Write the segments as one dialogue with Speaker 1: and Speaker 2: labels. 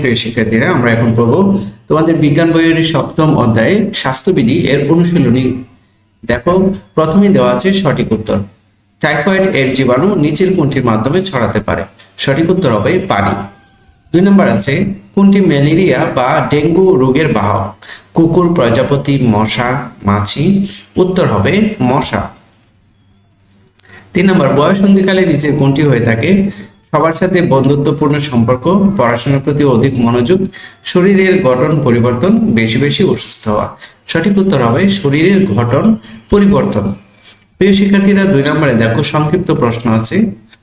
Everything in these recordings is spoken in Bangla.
Speaker 1: প্রিয় শিক্ষার্থীরা, আমরা এখন পড়ব তোমাদের বিজ্ঞান বইয়ের সপ্তম অধ্যায়ে স্বাস্থ্যবিধি এর অনুশীলনী। দেখো প্রথমেই দেওয়া আছে সঠিক উত্তর। টাইফয়েড এর জীবাণু নিচের কোনটির মাধ্যমে ছড়াতে পারে? সঠিক উত্তর হবে পানি। দুই নম্বর আছে, কোনটি ম্যালেরিয়া বা ডেঙ্গু রোগের বাহক? কুকুর, প্রজাপতি, মশা, মাছি। উত্তর হবে মশা। তিন নম্বর, বয়সন্ধিকালে নিচের কোনটি হয়ে থাকে? সবার সাথে বন্ধুত্বপূর্ণ সম্পর্ক, পড়াশোনার প্রতি অধিক মনোযোগ, শরীরের গঠন পরিবর্তন, বেশি বেশি অসুস্থ হওয়া। সঠিক উত্তর হবে শরীরের গঠন পরিবর্তন। প্রিয় শিক্ষার্থীরা, দুই নম্বরে দেখো, সংক্ষিপ্ত প্রশ্ন আছে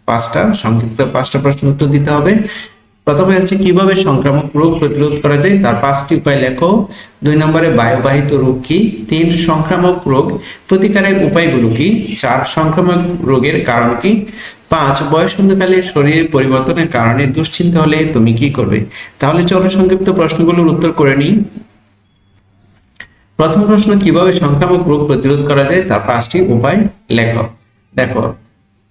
Speaker 1: পাঁচটা। সংক্ষিপ্ত পাঁচটা প্রশ্ন উত্তর দিতে হবে। প্রথমে আছে, কীভাবে সংক্রামক রোগ প্রতিরোধ করা যায়? তার পাঁচটি উপায় লেখো। দুই নম্বরে, বায়ুবাহিত রোগ কি? তিন, সংক্রামক রোগ প্রতিকারের উপায়গুলো কি? চার, সংক্রামক রোগের কারণ কি? পাঁচ, বয়সন্ধিকালে শরীরের পরিবর্তনের কারণে দুশ্চিন্তা হলে তুমি কি করবে? তাহলে চলো সংক্ষিপ্ত প্রশ্নগুলোর উত্তর করে নিই। প্রথম প্রশ্ন, কীভাবে সংক্রামক রোগ প্রতিরোধ করা যায়? তার পাঁচটি উপায় লেখো। দেখো,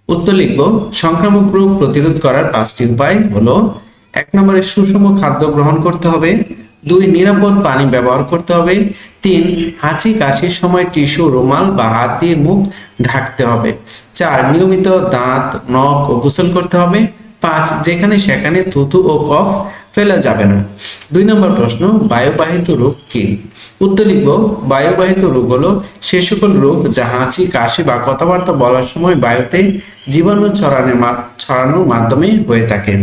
Speaker 1: উত্তর লিখব। সংক্রামক রোগ প্রতিরোধ করার পাঁচটি উপায় হলো এক নম্বরে সুষম খাদ্য গ্রহণ করতে হবে। দুই, নিরাপদ পানি ব্যবহার করতে হবে। তিন, হাঁচি কাশির সময় টিস্যু, রুমাল বা হাত দিয়ে মুখ ঢাকতে হবে। চার, নিয়মিত দাঁত, নখ ও গোসল করতে হবে। পাঁচ, যেখানে সেখানে থুতু ও কফ ফেলা যাবে না। দুই নম্বর প্রশ্ন, বায়ুবাহিত রোগ কি? উত্তর লিখব, বায়ুবাহিত রোগ হলো সে সকল রোগ যা হাঁচি, কাশি বা কথাবার্তা বলার সময় বায়ুতে জীবাণু ছড়ানোর ছড়ানোর মাধ্যমে হয়ে থাকে।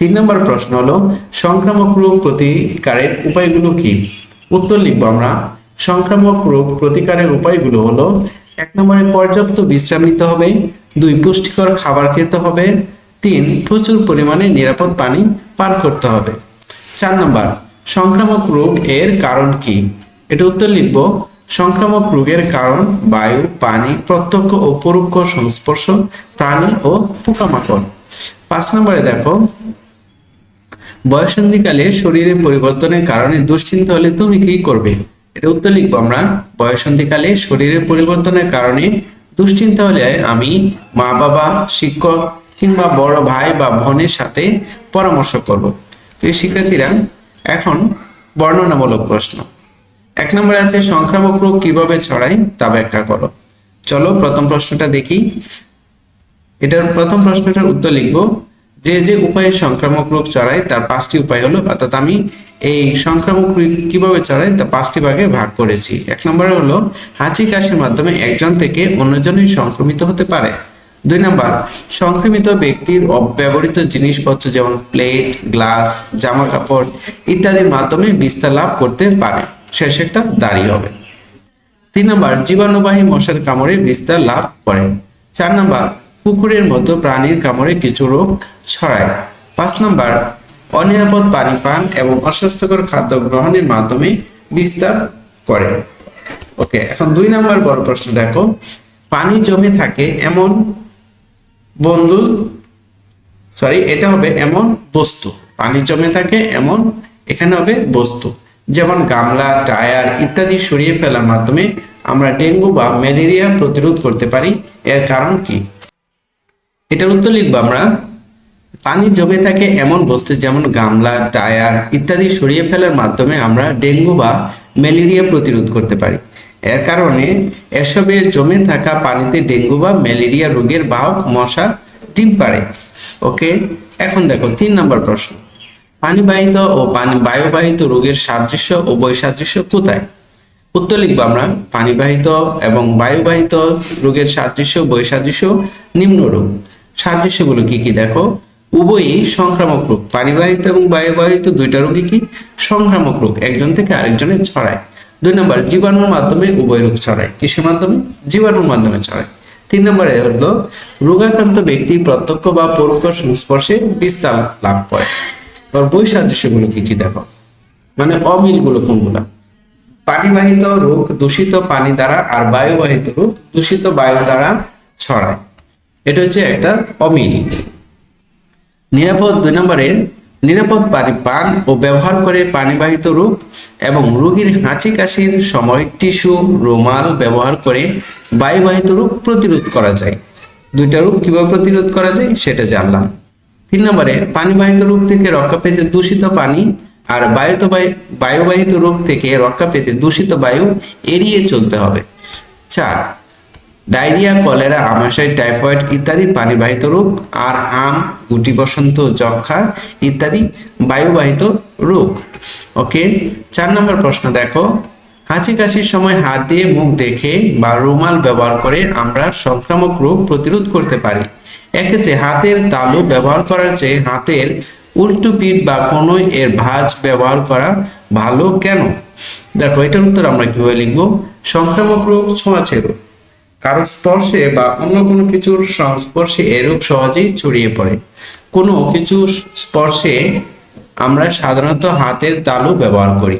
Speaker 1: তিন নম্বর প্রশ্ন হলো, সংক্রামক রোগ প্রতিকারের উপায়গুলো কি? উত্তর লিখব আমরা, সংক্রামক রোগ প্রতিকারের উপায়গুলো হলো, এক নম্বরে পর্যাপ্ত বিশ্রাম নিতে হবে, দুই, পুষ্টিকর খাবার খেতে হবে, তিন, প্রচুর পরিমাণে নিরাপদ পানি পান করতে হবে। চার নম্বর, সংক্রামক রোগ এর কারণ কি? এটা উত্তর লিখব, সংক্রামক রোগের কারণ বায়ু, পানি, প্রত্যক্ষ ও পরোক্ষ সংস্পর্শ, প্রাণী ও পোকামাকড়। পাঁচ নম্বরে দেখো বয়সন্ধিকালে শরীরে পরিবর্তনের কারণে দুশ্চিন্তা হলে তুমি কি করবে? এটা উত্তর লিখব আমরা। বয়সন্ধিকালে শরীরের পরিবর্তনের কারণে দুশ্চিন্তা হলে আমি মা বাবা, শিক্ষক কিংবা বড় ভাই বা বোনের সাথে পরামর্শ করব। এই শিক্ষার্থীরা, এখন বর্ণনামূলক প্রশ্ন। এক নম্বরে আছে, সংক্রামক রোগ কীভাবে ছড়ায় তা ব্যাখ্যা করো। চলো প্রথম প্রশ্নটা দেখি। এটার প্রথম প্রশ্নটার উত্তর লিখব। যে যে উপায়ে সংক্রামক রোগ ছড়ায়, তার পাঁচটি উপায় হলো, অর্থাৎ আমি এই সংক্রামক রোগ কীভাবে ছড়ায়, তা পাঁচটি ভাগে ভাগ করেছি। এক নম্বরে হলো, হাঁচি কাশির মাধ্যমে একজন থেকে অন্যজনই সংক্রমিত হতে পারে। দুই নম্বর, সংক্রমিত ব্যক্তির অব্যবহৃত জিনিসপত্র যেমন প্লেট, গ্লাস জামা কাপড় ইত্যাদির মাধ্যমে বিস্তার লাভ করতে পারে। শেষ একটা দাঁড়িয়ে হবে। তিন নম্বর, জীবাণুবাহী মশার কামড়ে বিস্তার লাভ করে। চার নম্বর কুকুরের মতো প্রাণীর কামড়ে কিছু রোগ ছড়ায়। পাঁচ নম্বর, অনিরাপদ পানি পান এবং অস্বাস্থ্যকর খাদ্য গ্রহণের মাধ্যমে বিস্তার করে। ওকে, এখন দুই নম্বর বড় প্রশ্ন দেখো। পানি জমে থাকে এমন বন্ধু, সরি, এটা হবে এমন বস্তু। পানি জমে থাকে এমন, এখানে হবে বস্তু। যেমন গামলা, টায়ার ইত্যাদি সরিয়ে ফেলার মাধ্যমে আমরা ডেঙ্গু বা ম্যালেরিয়া প্রতিরোধ করতে পারি। এর কারণ কি? এটার উত্তর লিখব আমরা। পানি জমে থাকে এমন বস্তু যেমন গামলা, টায়ার ইত্যাদি সরিয়ে ফেলার মাধ্যমে আমরা ডেঙ্গু বা ম্যালেরিয়া প্রতিরোধ করতে পারি। এর কারণে এসবে জমে থাকা পানিতে ডেঙ্গু বা ম্যালেরিয়া রোগের বাহক মশা ডিম পারে ওকে, এখন দেখো তিন নম্বর প্রশ্ন। পানিবাহিত ও পানি বায়ুবাহিত রোগের সাদৃশ্য ও বৈসাদৃশ্য কোথায়? উত্তর লিখব আমরা, পানিবাহিত এবং বায়ুবাহিত রোগের সাদৃশ্য বৈসাদৃশ্য নিম্নরূপ সাদৃশ্যগুলো কি কি দেখো? উভয়ই সংক্রামক রোগ, পানিবাহিত এবং বায়ুবাহিত দুইটা রোগই কি? সংক্রামক রোগ, একজন থেকে আরেকজনে ছড়ায়। দুই নম্বর, জীবাণুর মাধ্যমে উভয় রোগ ছড়ায়। কিসের মাধ্যমে? জীবাণুর মাধ্যমে ছড়ায়। তিন নম্বরে হলো, রোগাক্রান্ত ব্যক্তি প্রত্যক্ষ বা পরোক্ষ সংস্পর্শে বিস্তার লাভ করে। এবার বৈসাদৃশ্যগুলো কি কি দেখো? মানে অমিলগুলো কোনগুলা? পানিবাহিত রোগ দূষিত পানি দ্বারা আর বায়ুবাহিত রোগ দূষিত বায়ু দ্বারা ছড়ায়। এটা হচ্ছে একটা অমিল। নিরাপদ দুই নম্বরে, নিরাপদ পানি পান ও ব্যবহার করে পানিবাহিত রোগ এবং রোগীর হাঁচি কাশির সময় টিস্যু, রুমাল ব্যবহার করে বায়ুবাহিত রোগ প্রতিরোধ করা যায়। দুইটা রোগ কীভাবে প্রতিরোধ করা যায় সেটা জানলাম। তিন নম্বরে, পানিবাহিত রোগ থেকে রক্ষা পেতে দূষিত পানি আর বায়ুত বায়ু- বায়ুবাহিত রোগ থেকে রক্ষা পেতে দূষিত বায়ু এড়িয়ে চলতে হবে। চার ডায়রিয়া, কলেরা, আমাশয়, টাইফয়েড ইত্যাদি পানিবাহিত রোগ আর আম, গুটি বসন্ত যক্ষা ইত্যাদি বায়ুবাহিত রোগ। ওকে চার নম্বর প্রশ্ন দেখো। হাঁচি কাশির সময় হাত দিয়ে মুখ দেখে বা রুমাল ব্যবহার করে আমরা সংক্রামক রোগ প্রতিরোধ করতে পারি। এক্ষেত্রে হাতের তালু ব্যবহার করার চেয়ে হাতের উল্টো পিঠ বা কনুই এর ভাঁজ ব্যবহার করা ভালো কেন? দেখো, এটার উত্তর আমরা কীভাবে লিখব? সংক্রামক রোগ ছোঁয়াচে রোগ কারও স্পর্শে বা অন্য কোনো কিছুর সংস্পর্শে এ রোগ সহজেই ছড়িয়ে পড়ে। কোনো কিছুর স্পর্শে আমরা সাধারণত হাতের তালু ব্যবহার করি।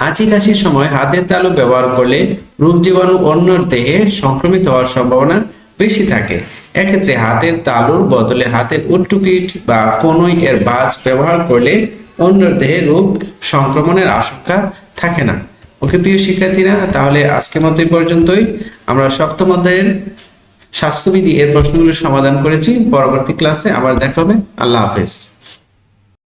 Speaker 1: হাঁচি কাশির সময় হাতের তালু ব্যবহার করলে রোগ জীবাণু অন্য দেহে সংক্রমিত হওয়ার সম্ভাবনা বেশি থাকে। এক্ষেত্রে হাতের তালুর বদলে হাতের উল্টো পিঠ বা কনুই এর বাজ ব্যবহার করলে অন্য দেহে রোগ সংক্রমণের আশঙ্কা থাকে না। ওকে প্রিয় শিক্ষার্থীরা, তাহলে আজকের মতো এই পর্যন্তই। আমরা সপ্তম অধ্যায়ের স্বাস্থ্যবিধি এর প্রশ্নগুলো সমাধান করেছি। পরবর্তী ক্লাসে আবার দেখা হবে। আল্লাহ হাফেজ।